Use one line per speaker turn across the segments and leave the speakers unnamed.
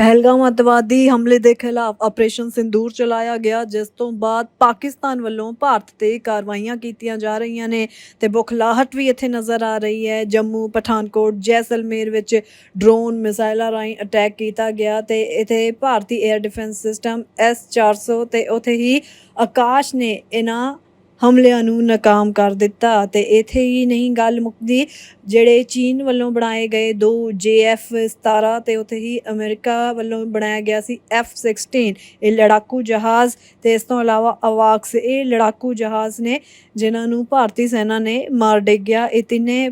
ਪਹਿਲਗਾਮ ਅੱਤਵਾਦੀ ਹਮਲੇ ਦੇ ਖਿਲਾਫ ਆਪਰੇਸ਼ਨ ਸਿੰਦੂਰ ਚਲਾਇਆ ਗਿਆ, ਜਿਸ ਤੋਂ ਬਾਅਦ ਪਾਕਿਸਤਾਨ ਵੱਲੋਂ ਭਾਰਤ ਤੇ ਕਾਰਵਾਈਆਂ ਕੀਤੀਆਂ ਜਾ ਰਹੀਆਂ ਨੇ ਤੇ ਬੁਖਲਾਹਟ ਵੀ ਇੱਥੇ ਨਜ਼ਰ ਆ ਰਹੀ ਹੈ। ਜੰਮੂ ਪਠਾਨਕੋਟ, ਜੈਸਲਮੇਰ ਵਿੱਚ ਡਰੋਨ ਮਿਜ਼ਾਈਲਾਂ ਰਾਹੀਂ ਅਟੈਕ ਕੀਤਾ ਗਿਆ ਤੇ ਇੱਥੇ ਭਾਰਤੀ 에ਅਰ ਡਿਫੈਂਸ ਸਿਸਟਮ S400 ਤੇ ਉਥੇ ਹੀ ਆਕਾਸ਼ ਨੇ ਇਹਨਾਂ ਹਮਲਿਆਂ ਨੂੰ ਨਾਕਾਮ ਕਰ ਦਿੱਤਾ ਤੇ ਇੱਥੇ ਹੀ ਨਹੀਂ ਗੱਲ ਮੁੱਕਦੀ, ਜਿਹੜੇ ਚੀਨ ਵੱਲੋਂ ਬਣਾਏ ਗਏ ਦੋ JF-17 ਤੇ ਉਥੇ ਹੀ ਅਮਰੀਕਾ ਵੱਲੋਂ ਬਣਾਇਆ ਗਿਆ ਸੀ F-16 ਇਹ ਲੜਾਕੂ ਜਹਾਜ਼ ਤੇ ਇਸ ਤੋਂ ਇਲਾਵਾ ਅਵਾਕਸ, ਇਹ ਲੜਾਕੂ ਜਹਾਜ਼ ਨੇ ਜਿਨ੍ਹਾਂ ਨੂੰ ਭਾਰਤੀ ਸੈਨਾ ਨੇ ਮਾਰ ਡਿੱਗਿਆ, ਇਹ ਤਿੰਨੇ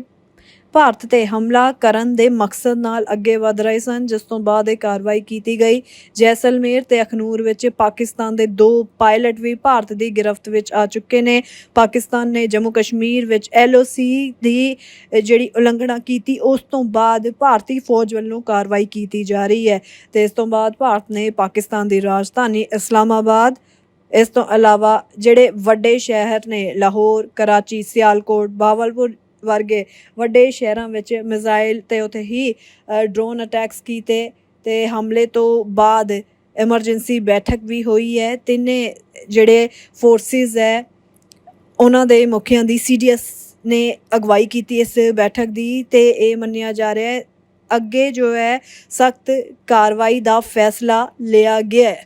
ਭਾਰਤ ਤੇ ਹਮਲਾ ਕਰਨ ਦੇ ਮਕਸਦ ਨਾਲ ਅੱਗੇ ਵਧ ਰਹੇ ਸਨ, ਜਿਸ ਤੋਂ ਬਾਅਦ ਇਹ ਕਾਰਵਾਈ ਕੀਤੀ ਗਈ। ਜੈਸਲਮੇਰ ਤੇ ਅਖਨੂਰ ਵਿੱਚ ਪਾਕਿਸਤਾਨ ਦੇ ਦੋ ਪਾਇਲਟ ਵੀ ਭਾਰਤ ਦੀ ਗ੍ਰਿਫਤ ਵਿੱਚ ਆ ਚੁੱਕੇ ਨੇ। ਪਾਕਿਸਤਾਨ ਨੇ ਜੰਮੂ ਕਸ਼ਮੀਰ ਵਿੱਚ LOC ਦੀ ਜਿਹੜੀ ਉਲੰਘਣਾ ਕੀਤੀ, ਉਸ ਤੋਂ ਬਾਅਦ ਭਾਰਤੀ ਫੌਜ ਵੱਲੋਂ ਕਾਰਵਾਈ ਕੀਤੀ ਜਾ ਰਹੀ ਹੈ। ਤੇ ਇਸ ਤੋਂ ਬਾਅਦ ਭਾਰਤ ਨੇ ਪਾਕਿਸਤਾਨ ਦੀ ਰਾਜਧਾਨੀ ਇਸਲਾਮਾਬਾਦ, ਇਸ ਤੋਂ ਇਲਾਵਾ ਜਿਹੜੇ ਵੱਡੇ ਸ਼ਹਿਰ ਨੇ ਲਾਹੌਰ, ਕਰਾਚੀ, ਸਿਆਲਕੋਟ, ਬਾਵਲਪੁਰ ਵਰਗੇ ਵੱਡੇ ਸ਼ਹਿਰਾਂ ਵਿੱਚ ਮਿਜ਼ਾਈਲ ਤੇ ਉਥੇ ਹੀ ਡਰੋਨ ਅਟੈਕਸ ਕੀਤੇ ਤੇ ਹਮਲੇ ਤੋਂ ਬਾਅਦ ਐਮਰਜੈਂਸੀ ਬੈਠਕ ਵੀ ਹੋਈ ਹੈ। ਤਿੰਨੇ ਜਿਹੜੇ ਫੋਰਸਿਸ ਹੈ, ਉਹਨਾਂ ਦੇ ਮੁਖੀਆਂ ਦੀ ਸੀਡੀਐਸ ਨੇ ਅਗਵਾਈ ਕੀਤੀ ਇਸ ਬੈਠਕ ਦੀ ਤੇ ਇਹ ਮੰਨਿਆ ਜਾ ਰਿਹਾ ਹੈ, ਅੱਗੇ ਜੋ ਹੈ ਸਖਤ ਕਾਰਵਾਈ ਦਾ ਫੈਸਲਾ ਲਿਆ ਗਿਆ ਹੈ।